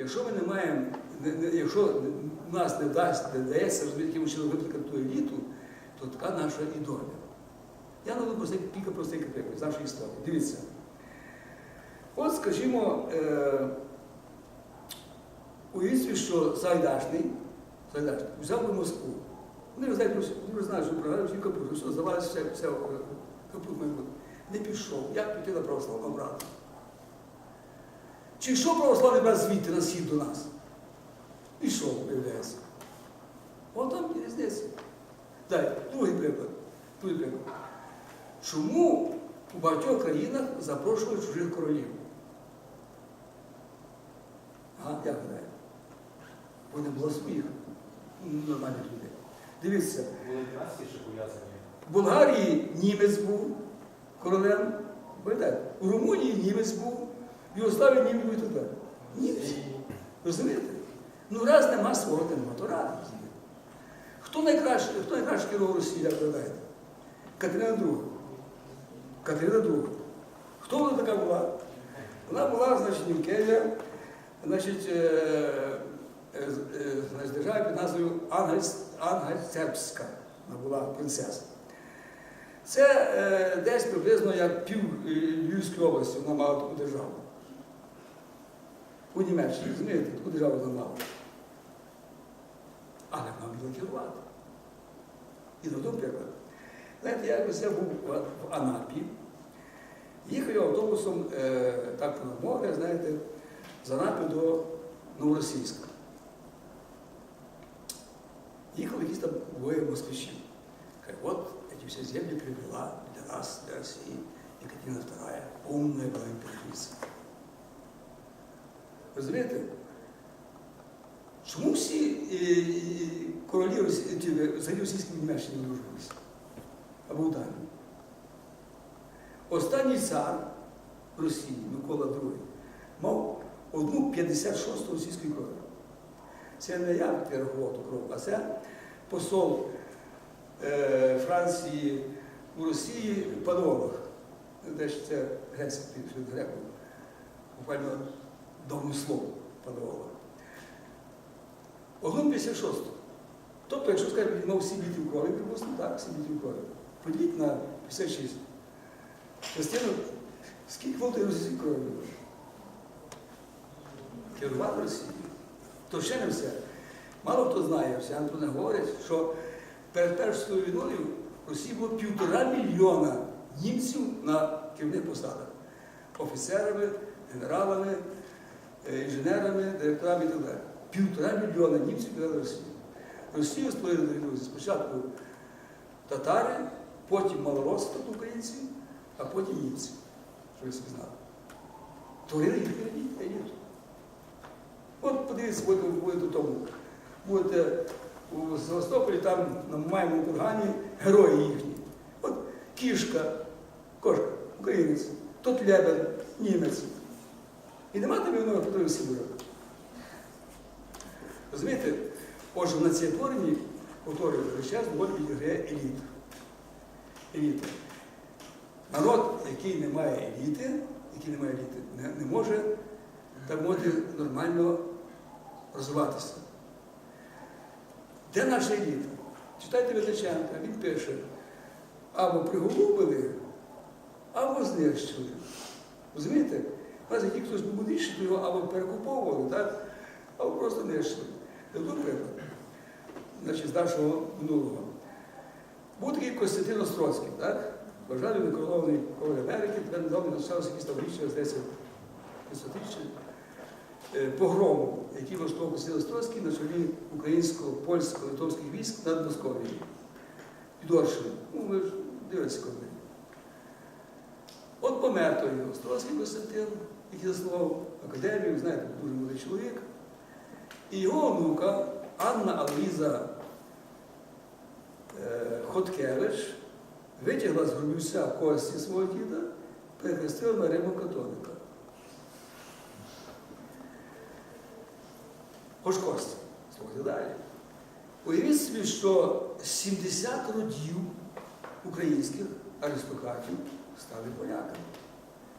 Якщо ми не маємо, якщо нас не дасть, не дається розуміти, яким чином викликати ту еліту, то така наша і доля. Я наведу просто кілька простих прикладів з нашої історії. Дивіться. От, скажімо, е, уявіть що Сайдашний, Сайдашний взяв би Москву. Вони знають, вони знають, що програли всі капут, що здавалося все, все е, капут. Не пішов. Як піти на православного брата? Чи йшов православний брат звідти на схід до нас? Пішов, виявляється. От там є різниця. Далі, другий приклад. Другий приклад. Чому у багатьох країнах запрошують чужих королів? А, як гадаєте? Бо не було своїх нормальних людей. Дивіться, Були ще пов'язані. в Болгарії німець був королем, у Румунії німець був, в Югославії німець був і так далі. Розумієте? Ну раз нема свого, нема, то ради. Хто найкраще, хто найкраще керував Росією, як ви гадаєте? Катерина II. Катерина II. Хто вона така була? Вона була, значить, Німкея, значить, е, е, е, держава під назвою Ангельцепська. Вона була принцеса. Це е, десь приблизно як пів е, Львівської області вона мала таку державу. У Німеччині, розумієте, таку державу вона мала. Але вона вміла керувати. І на тому приклад. Знаєте, я якось я був в Анапі, їхав я автобусом е, так на море, знаєте, з Анапи до Новоросійська. Їхали якісь там двоє москвичів. Каже, от эти все земли привела для нас, для России, Екатерина II, умная была императрица. Розумієте? Чому всі е, е, королі взагалі російські Німеччини одружилися? Або в Останній цар Росії, Микола II, мав одну 56-ту російської крові. Це не я рахував ту кров, а це посол е, Франції у Росії Панолог. Дещо це грецьк від греку. Буквально давне слово Панолог. Одну 56. Тобто, якщо сказати, він мав 7 літрів крові, припустимо, так, 7 літрів крові. Поділіть на 56. Частину, скільки волти російської крові було? Керував Росією. То ще не все. Мало хто знає, всі Антони говорять, що перед Першою війною в Росії було півтора мільйона німців на керівних посадах. Офіцерами, генералами, інженерами, директорами і так далі. Півтора мільйона німців керували Росію. Росію створили. Спочатку татари, потім малоросsi, тобто українці, а потім німці. Що ви собі знали. Творили їх еліту. От подивіться, будете в тому. Будете у Севастополі, там на маємо кургані герої їхні. От кішка, кошка, українець, тут лебен, німець. І нема тобі воно Петро Сибирок. Розумієте? Отже, в націєтворенні, повторюю, весь час доволі відіграє еліта. Еліта. Народ, який не має еліти, який не має еліти, не, не може так мовити нормально розвиватися. Де наша еліта? Читайте Визначенка, він пише, або приголубили, або знищили. Розумієте? У нас хтось був то його або перекуповували, так? або просто нищили. Наведу приклад значить, з нашого минулого. Був такий Костянтин Островський, так? Вважали некорований король Америки, тепер недавно почалося якісь там річчя, здається, 500-річчя, е, погрому, який влаштовував Костянтин Острозький на чолі українського, польського, литовських військ над Московією. Під Оршею. Ну, ви ж дивитеся коли. От помер той Острозький Костянтин, який заснував академію, знаєте, дуже молодий чоловік. І його онука Анна Алвіза е, Хоткевич витягла з грубівця кості свого діда, перехрестила на Римо-католика. Хоч кості, слухайте далі. Уявіть собі, що 70 родів українських аристократів стали поляками.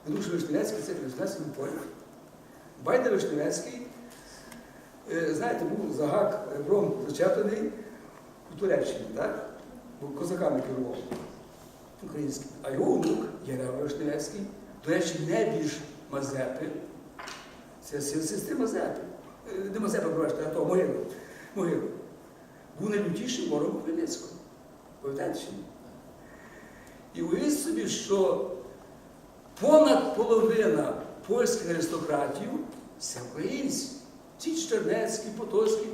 Тому Вишневецький це Вишневецький поляк. Байда Вишневецький знаєте, був загак ребром зачеплений у Туреччині, так? Бо козаками керував українським. А його онук Єрема Вишневецький, до речі, не більш Мазепи. Це сестри Мазепи. Е, Не Мазепи, пробачте, а то Могилу. Могилу. Був найлютішим ворогом Хмельницького. Пам'ятаєте чи ні? І уявіть собі, що понад половина польських аристократів це українці. Ці Чернецькі, Потоцькі.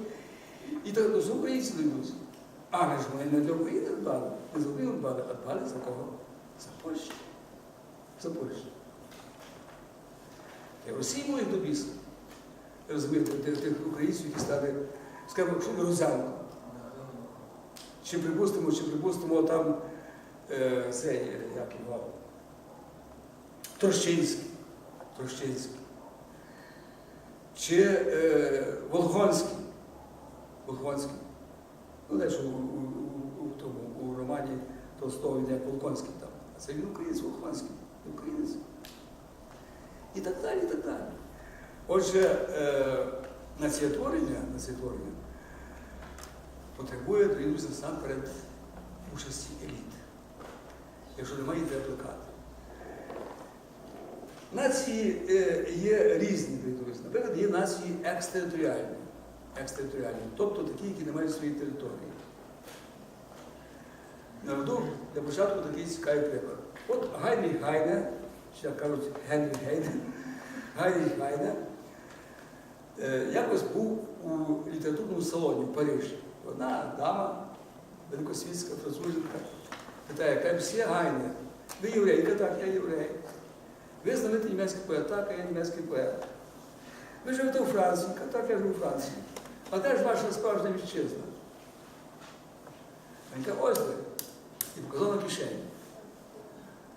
І так з українці дойдуть. Але ж вони не для України дбали, не за Україну дбали, а дбали за кого? За Польщу. За Польщу. Росії моїх до біса. Розумієте, тих, українців, які стали, скажімо, Розянко. Чи припустимо, чи припустимо там е, цей, як його, Трощинський. Трощинський. Чи е, Волгонський. Волгонський. Ну, десь у, у, у, у, тому, у романі Толстого він як Волконський там. А це він українець Волконський, українець. І так далі, і так далі. Отже, е, націєтворення, націєтворення потребує, друзі, насамперед участі еліт. Якщо немає, треба плекати. Нації е, є різні. Наприклад, є нації екстериторіальні. Екстериторіальні, тобто такі, які не мають своєї території. Наведу для початку такий цікавий приклад. От Гайнріх Гайне, ще кажуть Генрі Гейне, Гайнріх Гайне, е, якось був у літературному салоні в Парижі. Одна дама, великосвітська француженка, питає, яка всі Гайне, ви єврейка, так, я єврей. Ви знаменитий німецький поет, так, я німецький поет. Ви живете у Франції, так, я живу у Франції. А де ж ваша справжня вітчизна? Він каже, ось ви. І показав на кишені.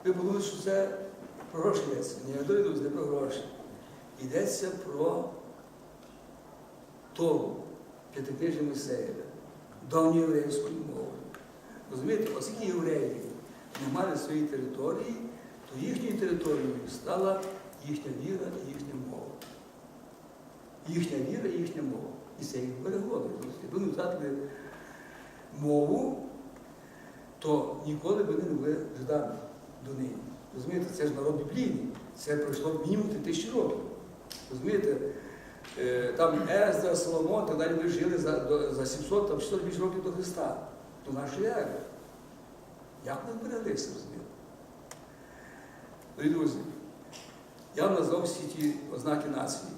Ви подумали, що це про гроші йдеться. Ні, друзі, не про гроші. Йдеться про Тору, п'ятикнижжя Мойсеєва, давньоєврейською мовою. Розумієте, оскільки євреї не мали своєї території, то їхньою територією стала їхня віра і їхня мова. Їхня віра і їхня мова. І це їх берегло. Якби вони втратили мову, то ніколи б вони не були жидами до неї. Розумієте, це ж народ біблійний. Це пройшло мінімум тисячі років. Розумієте, Е, там Ездра, Соломон, так далі ми жили за, за 700 там, 600 більше років до Христа, до нашої ери. Як ми збереглися, розумієте? Друзі, я вам назвав всі ті ознаки нації.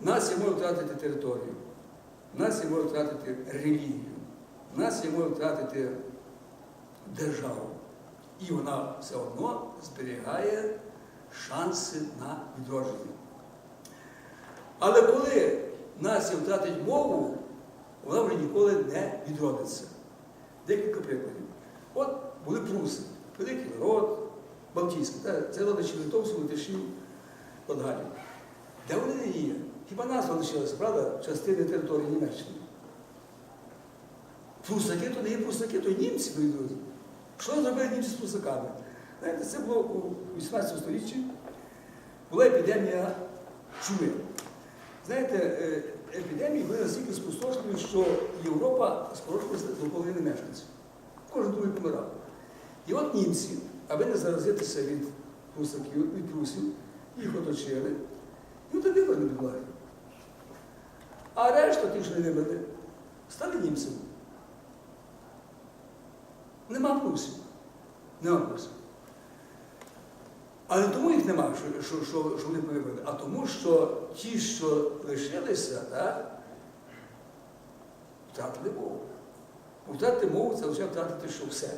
Нація може втратити територію, нація може втратити релігію, нація може втратити державу. І вона все одно зберігає шанси на відродження. Але коли нація втратить мову, вона вже ніколи не відродиться. Декілька прикладів. От були пруси, великий народ, Балтійський, це родичі Литовського, Латишів, Латгалів. Де вони не є? Хіба назва лишилася, правда, частини території Німеччини? Прусаки то не є прусаки, то німці, мої друзі. Що зробили німці з прусаками? Знаєте, це було у 18 столітті, була епідемія чуми. Знаєте, е, епідемії були настільки спустошливі, що Європа скорочилася до половини мешканців. Кожен другий помирав. І от німці, аби не заразитися від прусаків, від прусів, їх оточили, і вибори не відбувають. А решта, ті, не вибрали, стали німцями. Нема прусів. Нема прусів. Але тому їх нема, що, що, що, що вони повибрали, а тому, що ті, що лишилися, так, втратили мову. Втратити мову це вже втратити що все.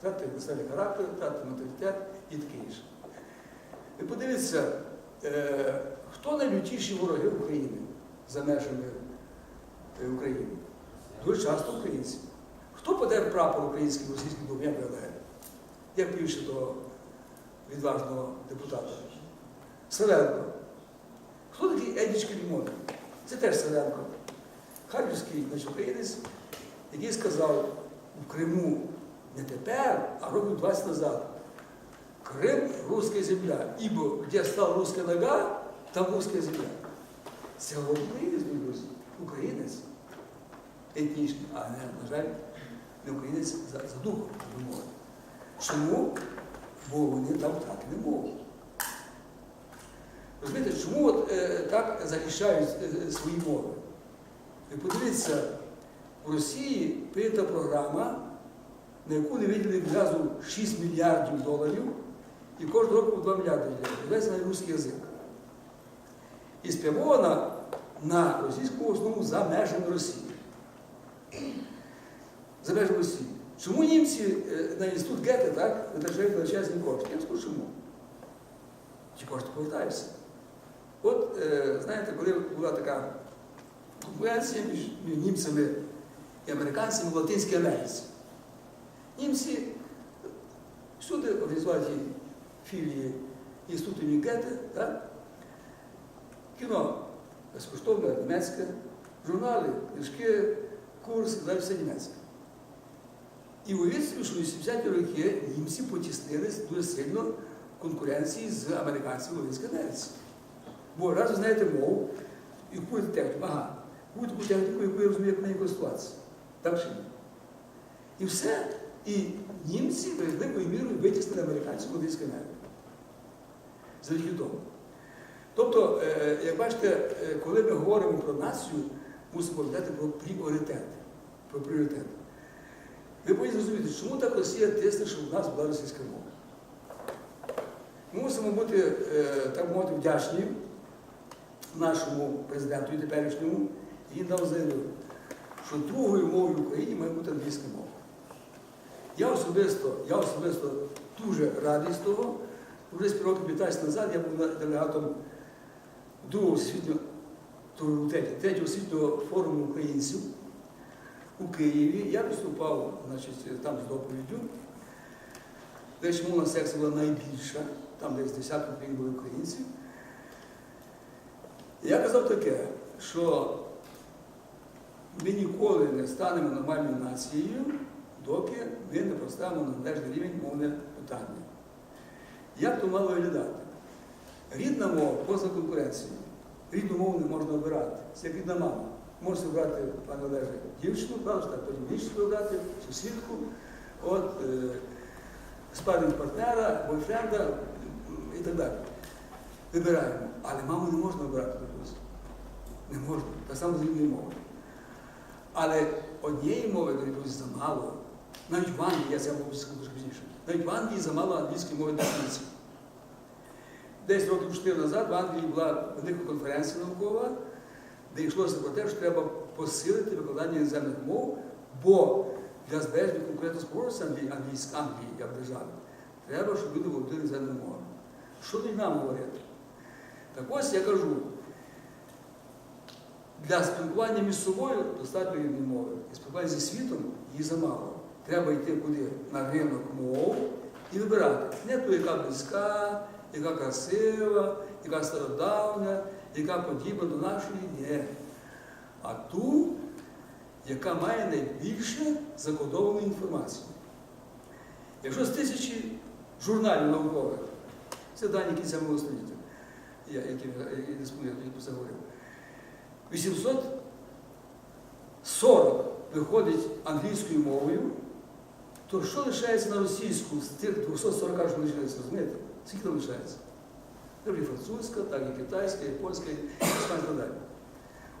Втратити населений характер, втратити менталітет і таке інше. Ви подивіться, е, хто найлютіші вороги України за межами е, України? Дуже часто українці. Хто поде прапор український в російський дом, як виглядає? Як більше того відважного депутата? Селенко. Хто такий Едічка Лімон? Це теж Селенко. Харківський українець, який сказав у Криму не тепер, а років 20 назад. Крим – русская земля, ибо где стала русская нога, там русская земля. Українець, друзі, українець етнічний, а не, на жаль, не українець за, за духом за мовою. Чому? Бо вони там втратили мову. Розумієте, чому от, е, так захищають е, свої мови? Ви подивіться, в Росії прийнята програма, на яку не виділили відразу 6 мільярдів доларів, і кожного року 2 мільярди відвезена на русський язик. І спрямована на російську основу за межами Росії. За межами Росії. Чому німці е, на інститут Гете так, витрачають величезні кошти? Я скажу чому. Ті кошти повертаються. От, е, знаєте, коли була така конкуренція між німцями і американцями в Латинській Америці, німці всюди організували ті філії інституту Гете, так? кіно безкоштовне, німецьке, журнали, книжки, курси, далі все німецьке. І уявіть собі, що в 80-ті роки німці потіснились дуже сильно в конкуренції з американцями в Латинській Америці. Бо раз ви знаєте мову і купуєте техніку, ага, таку техніку, яку я розумію, як нею користуватися. Так чи ні? І все. І німці великою мірою витіснили американців Латинській Америці. Завдяки тому. Тобто, е, як бачите, е, коли ми говоримо про націю, мусимо пам'ятати про пріоритети. Про пріоритети. Ви повинні зрозуміти, чому так Росія тисне, щоб в нас була російська мова. Ми мусимо бути, е, так мовити, вдячні нашому президенту і теперішньому, він дав заявив, що другою мовою в Україні має бути англійська мова. Я особисто, я особисто дуже радий з того. З років 15 назад я був делегатом другого світнього, третього світнього форуму українців у Києві. Я виступав значить, там з доповіддю. Десь мовна секція була найбільша, там десь десяток країн були українців. Я казав таке, що ми ніколи не станемо нормальною нацією, доки ми не поставимо на належний рівень мовне питання. Як то мало виглядати? Рідна мова поза конкуренцією. Рідну мову не можна обирати. Це як рідна мама. Можете обрати, пане Олеже, дівчину, правда, потім іншу обрати, сусідку, от, е, спаринг партнера, бойфренда і так далі. Вибираємо. Але маму не можна обирати, друзі. Не можна. Так само з рідною мовою. Але однієї мови, друзі, замало. Навіть в Англії, я можу дуже пізніше, навіть в Англії замало англійської мови для. Десь років 4 назад в Англії була велика конференція наукова, де йшлося про те, що треба посилити викладання іноземних мов, бо для збереження конкурентоспроможності Англії як держави, треба, щоб люди володіли іноземними мовами. Що тоді нам говорити? Так ось я кажу, для спілкування між собою достатньо рівні мови. І спілкування зі світом її замало. Треба йти куди? На ринок мов і вибирати. Не ту, яка близька, яка красива, яка стародавня, яка подібна до нашої, ні. А ту, яка має найбільше закодовану інформацію. Якщо з тисячі журналів наукових, це дані кінця минулого століття, я, які я диспоную, я про це говорив, 840 виходить англійською мовою, то що лишається на російську з тих 240, що лишається, розумієте? Скільки там лишається? Як і французька, так і китайська, і польська, і так далі.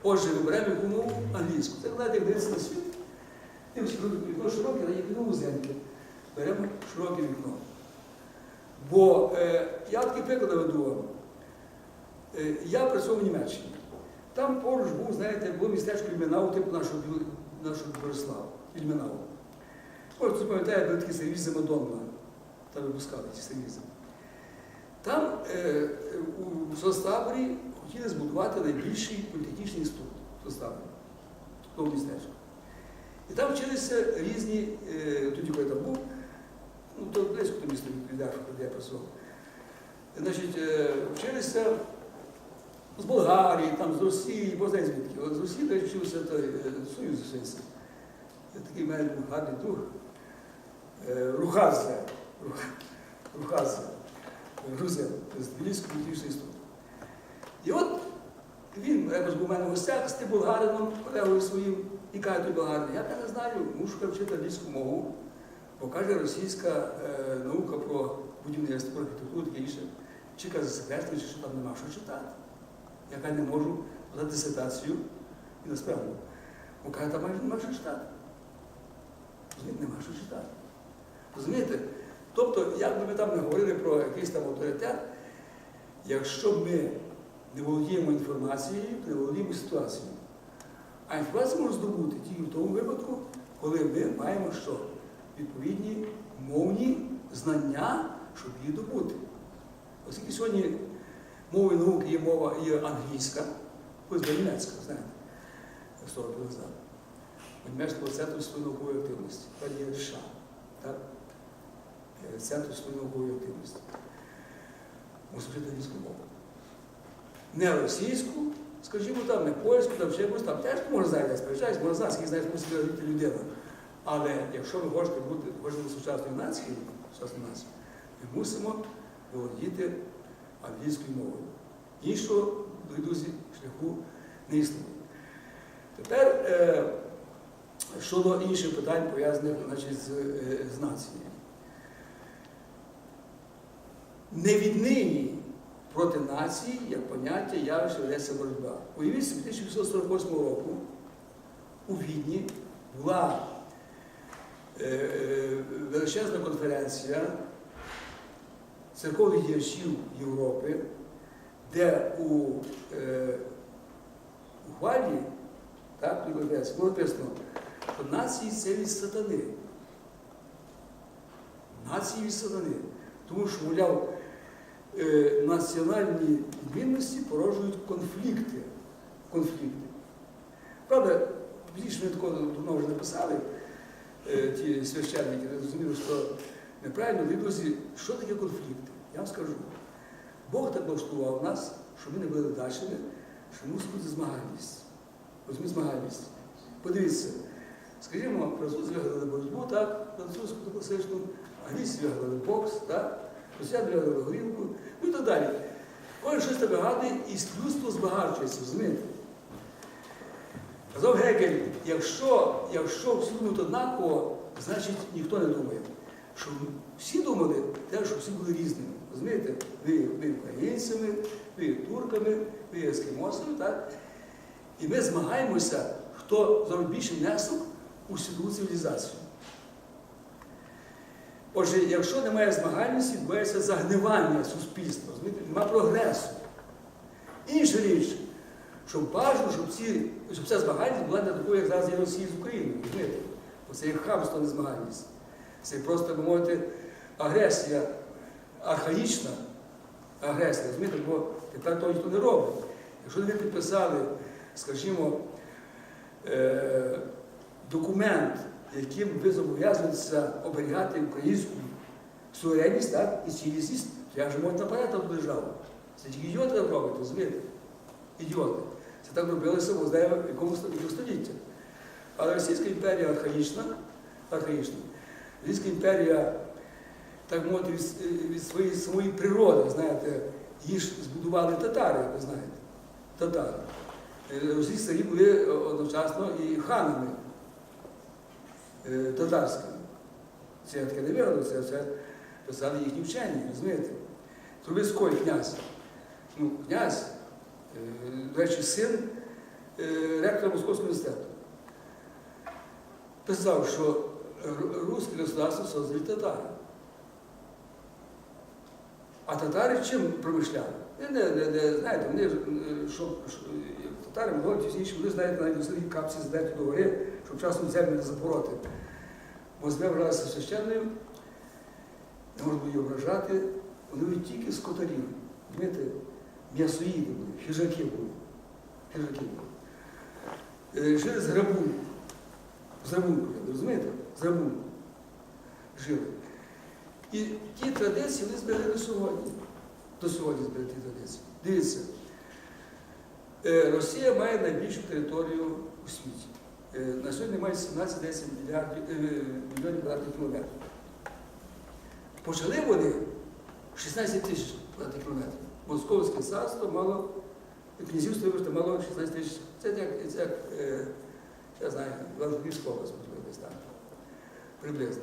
Отже, виберемо яку мову англійську. Це знаєте, як дивитися на світ. Дивимося, вікно широке, але є вікно вузеньке. Беремо широке вікно. Бо е, я такий приклад наведу вам. Е, я працював в Німеччині. Там поруч був, знаєте, було містечко Ільменау, типу нашого, нашого Борислава. Ільменау. Ось тут пам'ятаєте, були такі сервізи Мадонна. Там випускали ці сервізи. Там е, у соцтаборі хотіли збудувати найбільший політехнічний інститут соцтаборі, тому містечку. І там вчилися різні, е, тоді коли там був, ну то близько до міста відповідав, де я працював. Значить, е, вчилися з Болгарії, там, з Росії, бо знає звідки. З Росії навіть вчився той е, Союз. Такий в мене був гарний друг. Е, Рухазя. Рухазя. Грузин, з Тбіліського політичного інституту. І от він якось був у мене в гостях з тим болгарином, колегою своїм, і каже той болгарин, я не знаю, мушу вчити англійську мову, бо каже російська е, наука про будівництво, архітектуру, таке інше. Чи каже секретно, чи що там нема що читати. Я каже, не можу подати дисертацію і насправді. Бо каже, там майже нема що читати. Розумієте, нема що читати. Розумієте? Тобто, як би ми там не говорили про якийсь там авторитет, якщо ми не володіємо інформацією, то не володіємо ситуацією. А інформацію можна здобути тільки в тому випадку, коли ми маємо що? Відповідні мовні знання, щоб її добути. Оскільки сьогодні мовою науки є мова є англійська, колись німецька, знаєте, 40 років назад. Німецького центру своєї наукової активності. Тепер є США. Так? Е, Центр своєї наукової активності. Мусить вчити англійську мову. Не російську, скажімо там, не польську, там ще якусь там теж можна знати, я сперечаюсь, можна знати, скільки знаєш, мусить говорити людина. Але якщо ви хочете бути хочете сучасною нацією, сучасною нацією, ми мусимо володіти англійською мовою. Іншого, друзі, шляху не існує. Тепер е, щодо інших питань, пов'язаних значить, з, е, з нацією. Не віднині проти нації, як поняття, явище ведеться боротьба. Уявіть собі, 1848 року у Відні була е, е, величезна конференція церковних діячів Європи, де у е, було написано, що нації це від сатани. Нації від сатани. Тому що, мовляв, національні відмінності породжують конфлікти. конфлікти. Правда, пізніше ми такого давно вже написали, е, ті священники, зрозуміли, що неправильно, друзі, що таке конфлікти? Я вам скажу. Бог так влаштував нас, що ми не були дачними, що мусить бути змагальність. Розумієте, змагальність. Подивіться, скажімо, французи виграли боротьбу, так, французьку класичну, англійці виграли бокс, так, росіяни горілку, ну і так далі. Кожен щось там вигадує, і людство збагачується, розумієте? Казав Гегель, якщо, якщо всі думають однаково, значить ніхто не думає. Що всі думали, те, що всі були різними. Розумієте? Ви, ви українцями, ви турками, ви є ескімосами, так? І ми змагаємося, хто зробить більший внесок у світову цивілізацію. Отже, якщо немає змагальності, відбувається загнивання суспільства, розумієте? Нема прогресу. Інша річ, що бажано, щоб, ці, щоб ця змагальність була не такою, як зараз є Росія з Україною. розумієте? Це є хамство, не змагальність. Це просто, би мовити, агресія архаїчна агресія, розумієте, бо тепер того ніхто не робить. Якщо ви підписали, скажімо, е, документ, яким ви зобов'язуєтеся оберігати українську суверенність так, і цілісність, то як же можна там державу? Це тільки ідіоти роблять, розумієте? Ідіоти. Це так робилося, бо знає, в якому столітті. Але Російська імперія архаїчна, архаїчна. Російська імперія, так мовити, від, від своєї самої природи, знаєте, її ж збудували татари, ви знаєте. Татари. Е, Російські царі були одночасно і ханами е. Це я таке не вигадав, це, писали їхні вчені, розумієте? Трубецький князь. Ну, князь, е, до речі, син е, ректора Московського університету. Писав, що русське государство создали татари. А татари чим промишляли? Не, не, не, знаєте, вони що, що татари говорять інші, вони знаєте, навіть капці задають до гори, щоб землю не запороти. Бо земля вважалася священною, не можна її ображати, вони були тільки скотарів. Розумієте, м'ясоїди були, хижаки були. Хижаки були. Е, Жили з грабун. З грабунку, розумієте? З грабунку. Жили. І ті традиції вони зберегли сьогодні. До сьогодні зберегли ті традиції. Дивіться, е, Росія має найбільшу територію у світі. Е, На сьогодні має 17-10 е, мільйонів квадратних кілометрів. Почали вони 16 тисяч квадратних кілометрів. Московське царство мало князівство, вибачте, мало 16 тисяч. Це як, це як е, я знаю, Івано-Франківська область, можливо, десь там. Приблизно.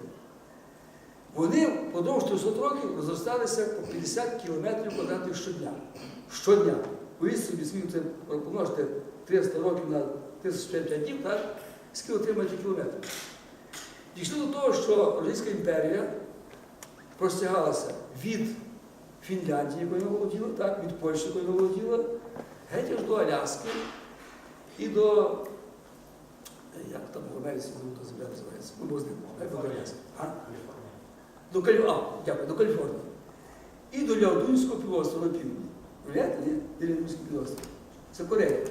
Вони впродовж 300 років розросталися по 50 кілометрів квадратних щодня. Щодня. Уявіть собі, це помножте 300 років на 1065 днів, так? Скільки отримаєте кілометрів. Дійшли до того, що Російська імперія простягалася від Фінляндії, якою вона володіла, так, від Польщі, якою вона володіла, геть аж до Аляски і до. Як там в Америці зовута земля називається? Ну, бо з ним, буде Аляски. А? До Каль... а, дякую, до Каліфорнії. І до Ляодунського півострова на півдні. Уявляєте, ні? Де Ляодунський півострів. Це Корея.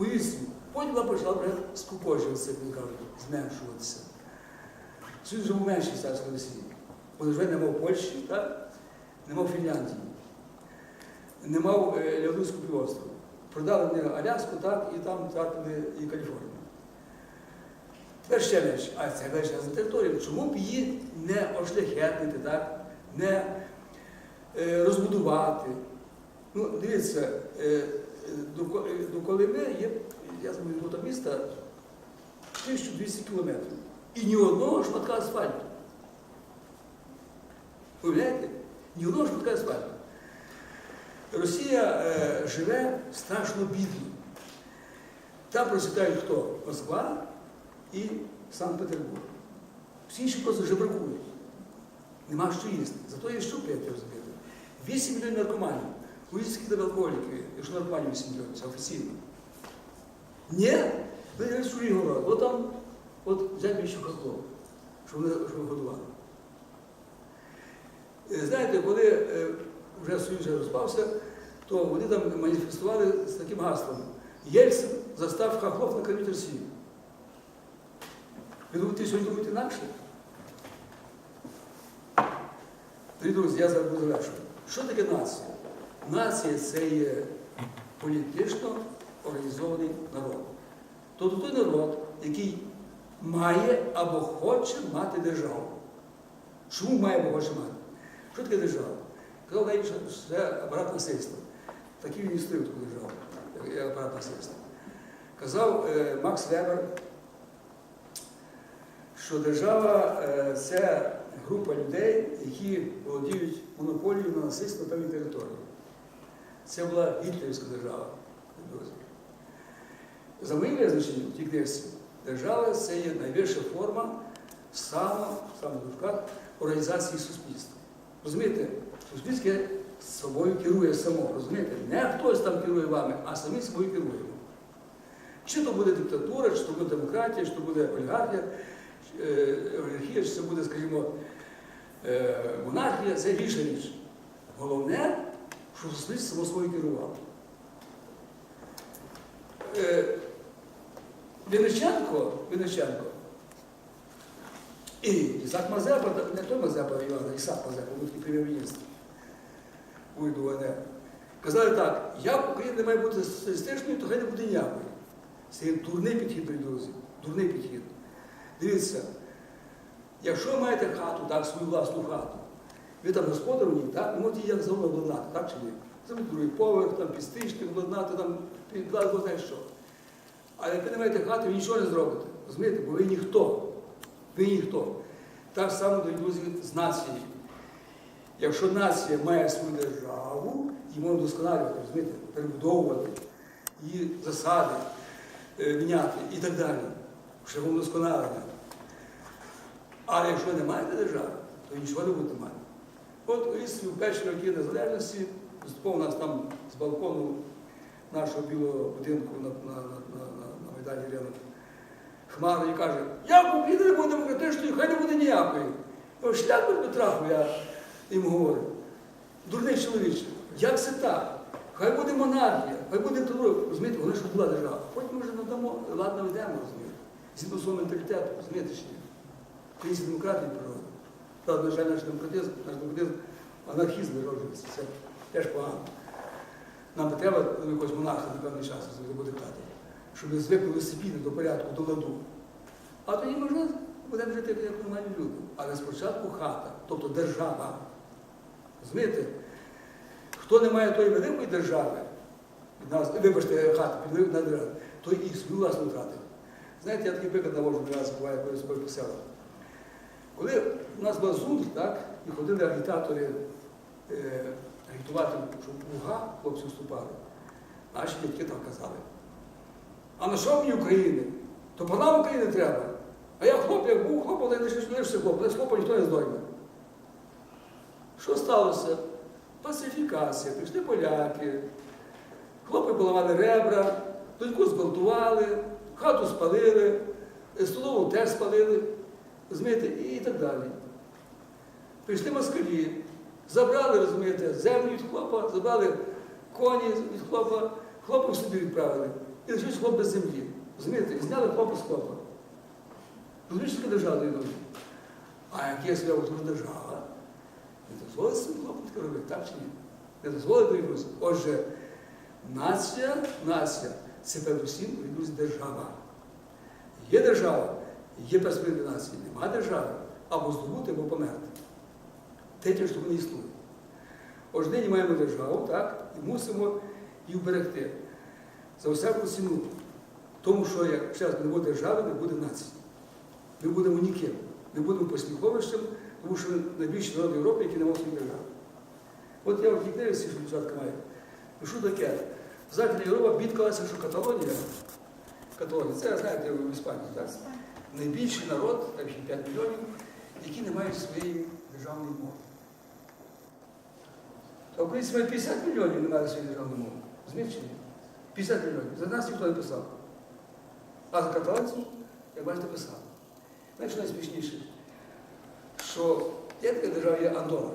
Уявіть. Потім вона почала вже скукожуватися, як вони кажуть, зменшуватися. Союз вже був менший царської Росії. Бо вже не мав Польщі, так? не мав Фінляндії, не мав е, Ляодунського півострова. Продали вони Аляску, так, і там втратили і Каліфорнію. Тепер ще менше. А це величезна територія. Чому б її не ошляхетнити, так? не е, розбудувати? Ну, дивіться, е, до, Ко- е, Колими є, я знаю, до міста 1200 кілометрів. І ні одного шматка асфальту. Уявляєте? Ні одного шматка асфальту. Росія е, живе страшно бідно. Там процвітають хто? Москва і Санкт-Петербург. Всі інші просто жебракують. Нема що їсти. Зато є що пити, розумієте. 8 мільйонів наркоманів. Там алкоголіків, якщо наркоманів 8 мільйонів, офіційно. Ні, ви не рисує город. От там, от взяти більше хатло, щоб вони годували. Е, Знаєте, коли е, вже Союз розпався, то вони там маніфестували з таким гаслом. Єльцин застав хахлов на кормити Росію. Ви думаєте, сьогодні думаєте інакше? Дорогі друзі, я зараз буду завершувати. Що таке нація? Нація це є політично організований народ. Тобто той народ, який має або хоче мати державу. Чому має або хоче мати? Що таке держава? Казав що це апарат насильства. Такий він і створив таку державу, як апарат насильства. Казав е, Макс Вебер, що держава е, це група людей, які володіють монополією на насильство на певній території. Це була гітлерівська держава. За моїм визначенням, книжці, держава це є найвища форма саме в дужках, організації суспільства. Розумієте, суспільство собою керує само, розумієте? Не хтось там керує вами, а самі собою керуємо. Чи то буде диктатура, чи то буде демократія, чи то буде олігархія, е, олігархія, чи це буде, скажімо, е, монархія, це інша річ. Головне, щоб суспільство само собою керувало. Е, Винниченко, Винниченко і Ісак Мазепа, не той Мазепа Іван, а Ісак Мазепа, був такий прем'єр-міністр уряду УНР. Казали так, як Україна не має бути соціалістичною, то хай не буде ніякої. Це є дурний підхід, дорогі друзі. Дурний підхід. Дивіться, якщо ви маєте хату, так, свою власну хату, ви там господар у ній, так, її як завгодно обладнати, так чи ні? Це другий поверх, там підстрічки обладнати, там підклад, бо знаєш що. Але ви не маєте хати, ви нічого не зробите. Розумієте, бо ви ніхто. Ви ніхто. Так само, дорогі друзі, з нацією. Якщо нація має свою державу, її можна вдосконалювати, розумієте, перебудовувати, її засади е, міняти і так далі. Шляхом вдосконалення. Але якщо не маєте держави, то нічого не будете мати. От в перші роки незалежності у нас там з балкону нашого білого будинку на, на, на, на, Майдані ринок. Хмара і каже, як Україна не буде демократичною, хай не буде ніякої. Шлях би Петраху, я йому говорю. Дурний чоловіче, як це так? Хай буде монархія, хай буде диктатура. Розумієте, вона ж була держава. Потім ми вже надамо, ладно ведемо, розумієте. Згідно свого менталітету, розумієте? Українські демократії природи. На жаль, наш демократизм, наш демократизм, анархізм вироджується. Це теж погано. Нам треба якогось монарха на певний час, або диктатора, щоб ми звикли дисципліни до порядку, до ладу. А тоді можна будемо жити як нормальні люди. Але спочатку хата, тобто держава. Розумієте? Хто не має тої великої держави, від нас, вибачте, хати, під на дерева, то і свою власну втратив. Знаєте, я такий приклад навожу не раз буває, коли по селах. Коли у нас був зунд, так, і ходили агітатори е, агітувати, щоб в УГА хлопці вступали, наші дітки так казали. А на що мені України? То по нам України треба. А я хлоп, як був хлоп, але лише лише хлоп, але хлопа ніхто не здойме. Що сталося? Пасифікація, прийшли поляки, хлопи поламали ребра, доньку зґвалтували, хату спалили, столову теж спалили, розумієте, і так далі. Прийшли москалі, забрали, розумієте, землю від хлопа, забрали коні від хлопа, хлопа собі відправили. І лишився хлоп без землі. Розумієте, і зняли хлопа з хлопа. Розумієш, що таке держава йдуть? А як є своя тут держава, не дозволить цим хлопцям таке робити, так чи ні? Не дозволить воювати. Отже, нація, нація це передусім воюють держава. Є держава, є перспектива нації. Нема держави, або здобути, або померти. Третє, що не існує. Отже, нині маємо державу, так, і мусимо її вберегти. За всяку ціну. Тому що як зараз не буде держави, не буде нації. Ми будемо ніким. Ми будемо посміховищем, тому що найбільші народи Європи, які не можуть своїх держав. От я в тій що дівчатка має, пишу таке. Західна Європа бідкалася, що Каталонія, Каталонія, це знаєте в Іспанії, так? Найбільший народ, так ще 5 мільйонів, які не мають своєї державної мови. А українці мають 50 мільйонів не мають своєї державної мови. Розумієте 50 мільйонів. За нас ніхто не писав. А за каталанців, як бачите, писав. Знаєш, найсмішніше? Що є така держава, є Андора.